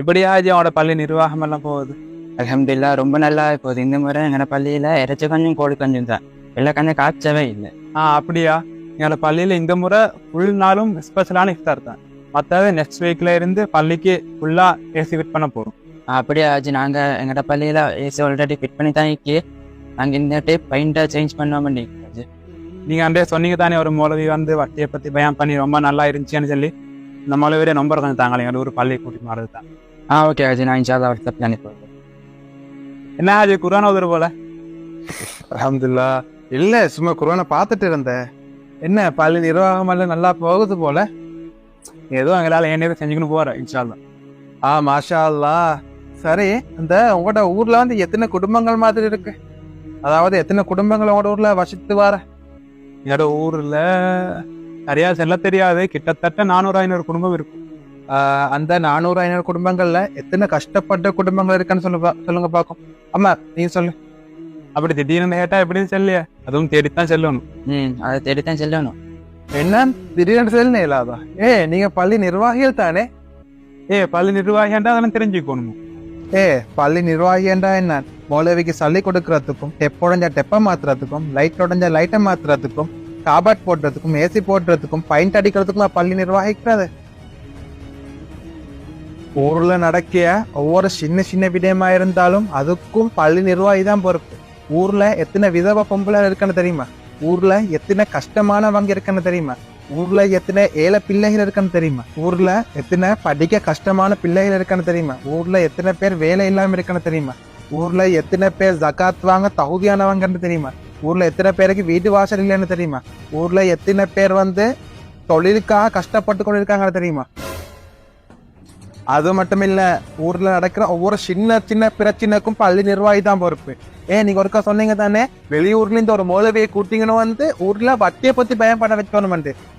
இப்படியா ஆச்சு அவனோட பள்ளி நிர்வாகம் எல்லாம் போகுது. அலமதுல்லா ரொம்ப நல்லா போகுது. இந்த முறை எங்களோட பள்ளியில இறைச்சி கொஞ்சம் கோழி கொஞ்சம் தான். வெள்ளை கொஞ்சம் காய்ச்சவே இல்லை. ஆ அப்படியா? எங்களோட பள்ளியில இந்த முறை ஃபுல் நாளும் ஸ்பெஷலான இஃப்தார் தான். மற்றது நெக்ஸ்ட் வீக்ல இருந்து பள்ளிக்கு ஃபுல்லா ஏசி ஃபிட் பண்ண போறோம். அப்படியே ஆச்சு நாங்க எங்களோட பள்ளியில ஏசி ஆல்ரெடி ஃபிட் பண்ணி தான் இருக்கு. நாங்க இந்த டேப் பெயிண்டை சேஞ்ச் பண்ண வேண்டியது நீங்க அண்டே சொன்னீங்க தானே ஒரு மௌலவி வந்து வட்டியை பத்தி பயம் பண்ணி ரொம்ப நல்லா இருந்துச்சுன்னு சொல்லி. மௌலவியே நம்பர் கொஞ்சம் தாங்களே எங்க ஒரு பள்ளி கூட்டி மாறது தான். ஆ ஓகே ஆச்சு நான் இன்ஷா அல்லா வாட்ஸ்அப்ல அனுப்பி என்ன ஆச்சு? குரான் ஓதுற போல? அல்ஹம்துலில்லா. இல்ல சும்மா குரோனை பார்த்துட்டு இருந்தேன். என்ன பள்ளி நிர்வாகம் எல்லாம் நல்லா போகுது போல? ஏதோ எங்களால என்ன செஞ்சுக்கணும் போறேன் இன்ஷால்லா ஆ மாஷா அல்லா சரி இந்த உங்களோட ஊர்ல வந்து எத்தனை குடும்பங்கள் மாதிரி இருக்கு? அதாவது எத்தனை குடும்பங்கள் உங்களோட ஊர்ல வசித்து வர? என்னோட ஊர்ல சரியா செல்ல தெரியாது. கிட்டத்தட்ட நானூறு ஐநூறு குடும்பம் இருக்கும். அந்த நானூறு ஐநூறு குடும்பங்கள்ல எத்தனை கஷ்டப்பட்ட குடும்பங்கள் இருக்குன்னு சொல்லுங்க சொல்லுங்க பாக்கும் ஆமா நீ சொல்லு. அப்படி திடீர்னு கேட்டா எப்படி செல்லையா அதுவும் தேடித்தான் செல்லணும். ம் அதை தேடித்தான் செல்லணும். என்ன? திடீர்னு சொல்லணும் இல்லாதா ஏ நீங்க பள்ளி நிர்வாகிகள் தானே? ஏ பள்ளி நிர்வாகின்றா அதெல்லாம் தெரிஞ்சுக்கணும்? ஏ பள்ளி நிர்வாகின்றா என்ன? மௌலவிக்கு சளி கொடுக்கறதுக்கும் டெப் உடஞ்ச டெப்பை மாத்துறதுக்கும் லைட் உடஞ்ச லைட்டை மாத்துறதுக்கும் காபாட் போடுறதுக்கும் ஏசி போடுறதுக்கும் பைண்ட் அடிக்கிறதுக்கும் பள்ளி நிர்வாகிக்கிறது. ஊர்ல நடக்கிய ஒவ்வொரு சின்ன சின்ன விடயமா இருந்தாலும் அதுக்கும் பள்ளி நிர்வாகி தான் பொறுப்பு. ஊர்ல எத்தனை விதவ பொம்பளை இருக்குன்னு தெரியுமா? ஊர்ல எத்தனை கஷ்டமானவங்க இருக்குன்னு தெரியுமா? ஊர்ல எத்தனை ஏழை பிள்ளைகள் இருக்குன்னு தெரியுமா? ஊர்ல எத்தனை படிக்க கஷ்டமான பிள்ளைகள் இருக்குன்னு தெரியுமா? ஊர்ல எத்தனை பேர் வேலை இல்லாம இருக்குன்னு தெரியுமா? ஊர்ல எத்தனை பேர் ஜகாத் வாங்க தகுதியானவங்கன்னு தெரியுமா? ஊரில் எத்தனை பேருக்கு வீட்டு வாசல் இல்லைன்னு தெரியுமா? ஊரில் எத்தனை பேர் வந்து தொழிலுக்காக கஷ்டப்பட்டு கொண்டிருக்காங்க தெரியுமா? அது மட்டும் இல்லை ஊரில் நடக்கிற ஒவ்வொரு சின்ன சின்ன பிரச்சனைக்கும் பள்ளி நிர்வாகி தான் பொறுப்பு. ஏன் நீங்கள் ஒருக்கா சொன்னீங்க தானே? வெளியூர்லேருந்து ஒரு மோதவியை கூட்டிங்கன்னு வந்து ஊரில் வட்டியை பற்றி பயம் பண்ண வைக்கணும்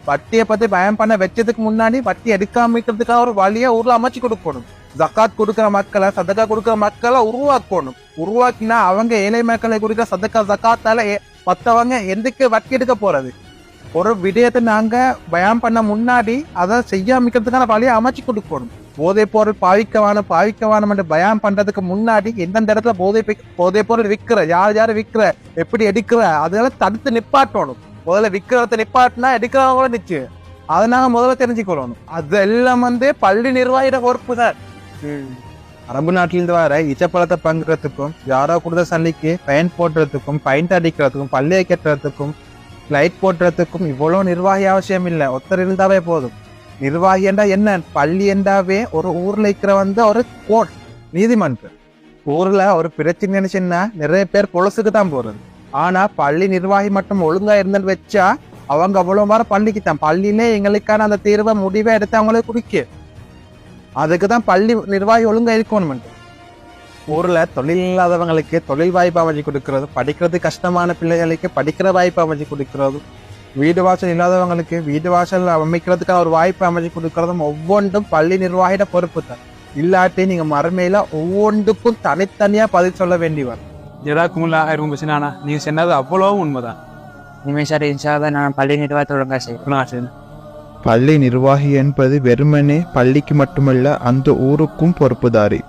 வட்டியை பற்றி பயம் பண்ண வச்சதுக்கு முன்னாடி வட்டி எடுக்காமிக்கிறதுக்காக ஒரு வழியை ஊரில் அமைச்சு கொடுக்கணும். ஜக்காத் கொடுக்கிற மக்களை சதக்கா கொடுக்கிற மக்களை உருவாக்கணும். உருவாக்கினா அவங்க ஏழை மக்களை கொடுக்கிற சதக்கா ஜக்காத்தால மற்றவங்க எதுக்கு வட்டி எடுக்க போறது. ஒரு விடயத்தை நாங்க பயம் பண்ண முன்னாடி அதை செய்யாமிக்கிறதுக்கான வழியை அமைச்சு கொடுக்கணும் போதை பொருள் பாவிக்கவான பாவிக்கவானம் என்று பயம் பண்றதுக்கு முன்னாடி எந்தெந்த இடத்துல போதை போதை பொருள் விற்கிற யார் யார் விற்கிற எப்படி எடுக்கிற அதெல்லாம் தடுத்து நிப்பாட்டணும். முதல்ல விற்கிறத நிப்பாட்டினா எடுக்கிறவங்க கூட நிச்சு அதை நாங்கள் முதல்ல தெரிஞ்சுக்கொள்ளணும். அதெல்லாம் வந்து பள்ளி நிர்வாகிட பொறுப்பு தான். அரபு நாட்டிலிருந்து வர இச்சப்பழத்தை பங்குறதுக்கும் யாரோ கொடுத்த சண்டைக்கு பயன் போடுறதுக்கும் பயன் அடிக்கிறதுக்கும் பள்ளியை கட்டுறதுக்கும் லைட் போடுறதுக்கும் இவ்வளோ நிர்வாகி அவசியம் இல்லை. ஒருத்தர் இருந்தாவே போதும். நிர்வாகி என்றா என்ன? பள்ளி என்றாவே ஒரு ஊரில் இருக்கிற வந்து ஒரு கோர்ட் நீதிமன்றம். ஊரில் ஒரு பிரச்சனை நினைச்சுன்னா நிறைய பேர் பொலசுக்கு தான் போகிறது ஆனால் பள்ளி நிர்வாகி மட்டும் ஒழுங்காக இருந்தன்னு வச்சா அவங்க அவ்வளோ வர பள்ளிக்கு தான். பள்ளியிலே எங்களுக்கான அந்த தீர்வை முடிவை எடுத்து அவங்களே குடிக்கு. அதுக்கு தான் பள்ளி நிர்வாகி ஒழுங்கா இருக்கணும் ஊர்ல தொழில் இல்லாதவங்களுக்கு தொழில் வாய்ப்பு அமைச்சு கொடுக்கறது படிக்கிறது கஷ்டமான பிள்ளைகளுக்கு படிக்கிற வாய்ப்பு அமைச்சு கொடுக்கறது வீடு வாசல் இல்லாதவங்களுக்கு வீடு வாசல் அமைக்கிறதுக்கான ஒரு வாய்ப்பு அமைச்சு கொடுக்கறதும் ஒவ்வொன்றும் பள்ளி நிர்வாகிட பொறுப்பு தான். இல்லாட்டி நீங்க மறுமையில ஒவ்வொன்றுக்கும் தனித்தனியா பதில் சொல்ல வேண்டி வரும். ஜெதாக்குமுல்லா இருக்கும் பிசினானா நீங்க சொன்னது அவ்வளவு உண்மைதான். இனிமே சார் இன்ஷா அல்லா நான் பள்ளி நிர்வாகத்தை ஒழுங்கா செய்வேன் குணா சரி. பள்ளி நிர்வாகி என்பது வெறுமனே பள்ளிக்கு மட்டுமல்ல அந்த ஊருக்கும் பொறுப்புதாரி.